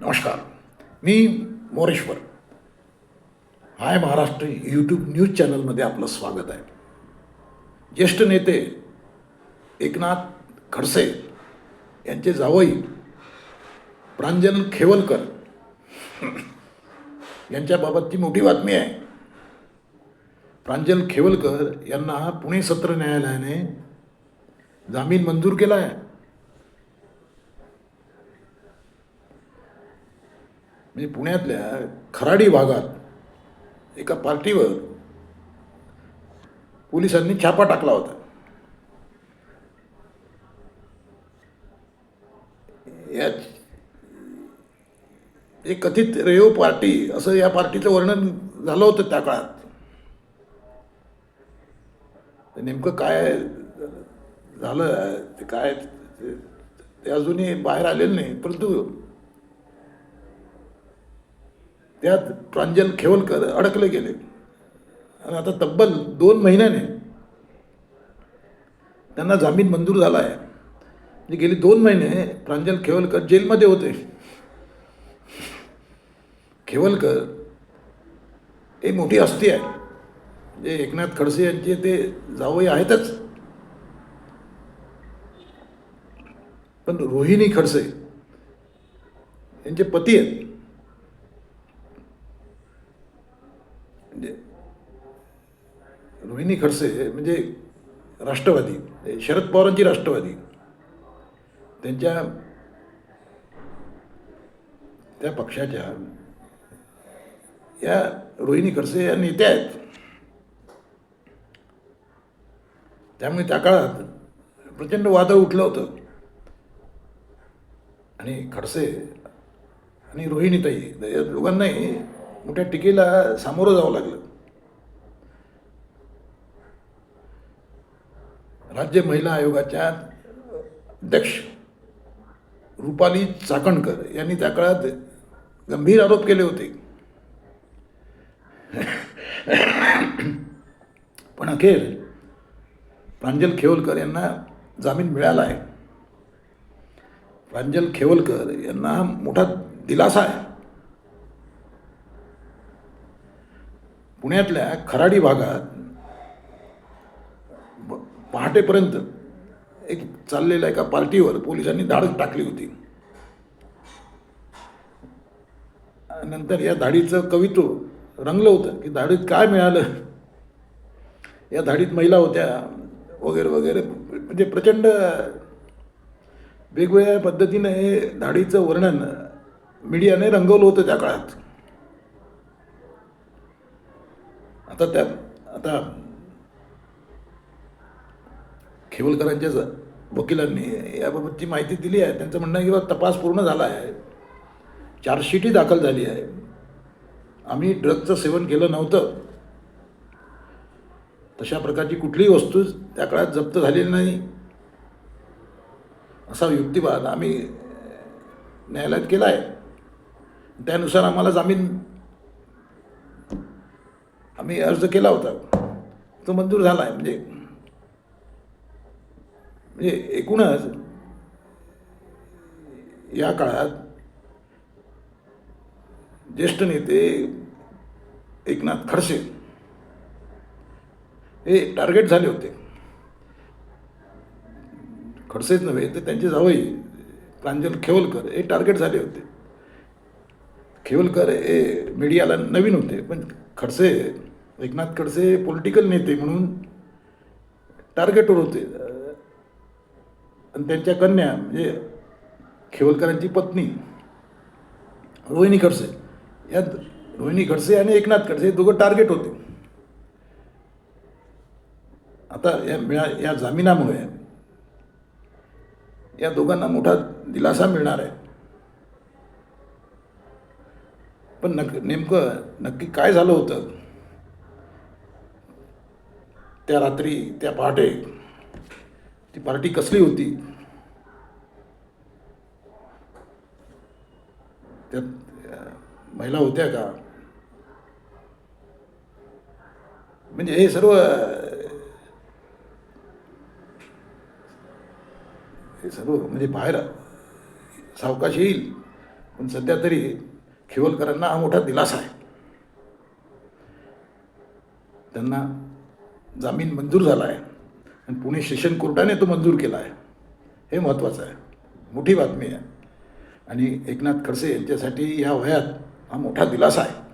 नमस्कार. मी Moreshwar. Hi Maharashtra YouTube news चॅनलमध्ये आपलं स्वागत आहे. ज्येष्ठ नेते एकनाथ खडसे यांचे जावई प्रांजन खेवलकर यांच्याबाबतची मोठी बातमी आहे. प्रांजल खेवलकर यांना पुणे सत्र न्यायालयाने जामीन मंजूर केला आहे म्हणजे पुण्यातल्या खराडी भागात एका पार्टीवर पोलिसांनी छापा टाकला होता. या एक कथित रेओ पार्टी असं या पार्टीचं वर्णन झालं होतं त्या काळात. नेमकं काय झालं ते काय ते- ते अजूनही बाहेर आलेलं नाही परंतु त्यात प्रांजल खेवलकर अडकले गेले. आणि आता तब्बल दोन महिन्याने त्यांना जामीन मंजूर झाला आहे. म्हणजे गेली दोन महिने प्रांजल खेवलकर जेलमध्ये होते. खेवलकर हे मोठी अस्थी आहे. म्हणजे एकनाथ खडसे यांचे ते जावई आहेतच. पण रोहिणी खडसे यांचे पती आहेत म्हणजे रोहिणी खडसे म्हणजे राष्ट्रवादी शरद पवारांची राष्ट्रवादी. त्यांच्या त्या पक्षाच्या या रोहिणी खडसे या नेत्या आहेत. त्यामुळे त्या काळात प्रचंड वादळ उठलं होतं. आणि खडसे आणि रोहिणीताई या दोघांनाही मोठ्या टीकेला सामोरं जावं लागलं. राज्य महिला आयोगाच्या अध्यक्ष रुपाली चाकणकर यांनी त्या काळात गंभीर आरोप केले होते. पण अखेर प्रांजल खेवलकर यांना जामीन मिळाला आहे. प्रांजल खेवलकर यांना मोठा दिलासा आहे. पुण्यातल्या खराडी भागात पहाटेपर्यंत एक चाललेल्या एका पार्टीवर पोलिसांनी धाड टाकली होती. नंतर या धाडीचं कवित्व रंगलं होतं की धाडीत काय मिळालं? या धाडीत महिला होत्या वगैरे वगैरे. म्हणजे प्रचंड वेगवेगळ्या पद्धतीनं हे धाडीचं वर्णन मीडियाने रंगवलं होतं त्या काळात. आता त्या आता खेवलकरांच्या ज- वकिलांनी याबाबतची माहिती दिली आहे त्यांचं म्हणणं आहे की बा तपास पूर्ण झाला आहे. चार्जशीटही दाखल झाली आहे. आम्ही ड्रगचं सेवन केलं नव्हतं. तशा प्रकारची कुठलीही वस्तू त्या काळात जप्त झालेली नाही. असा युक्तिवाद आम्ही न्यायालयात केला आहे. त्यानुसार आम्हाला जामीन आम्ही अर्ज केला होता. तो मंजूर झाला आहे. म्हणजे म्हणजे एकूणच या काळात ज्येष्ठ नेते एकनाथ खडसे हे टार्गेट झाले होते. खडसेच नव्हे तर त्यांचे जावई प्रांजल खेवलकर हे टार्गेट झाले होते. खेवलकर हे मीडियाला नवीन होते पण खडसे एकनाथ खडसे पॉलिटिकल नेते म्हणून टार्गेटवर होते. आणि त्यांच्या कन्या म्हणजे खेवलकरांची पत्नी रोहिणी खडसे. या रोहिणी खडसे आणि एकनाथ खडसे हे दोघं टार्गेट होते. आता या मिळा या जामिनामुळे या दोघांना मोठा दिलासा मिळणार आहे. पण नक नेमकं नक्की काय झालं होतं? त्या रात्री त्या पहाटे ती पार्टी कसली होती? त्यात महिला होत्या का? म्हणजे हे सर्व हे सर्व म्हणजे बाहेर सावकाश येईल पण सध्या तरी खिवलकरांना हा मोठा दिलासा आहे. त्यांना जामीन मंजूर झाला आहे. आणि पुणे सेशन कोर्टाने तो मंजूर केला आहे. हे महत्त्वाचं आहे. मोठी बातमी आहे. आणि एकनाथ खडसे यांच्यासाठी ह्या वयात हा मोठा दिलासा आहे.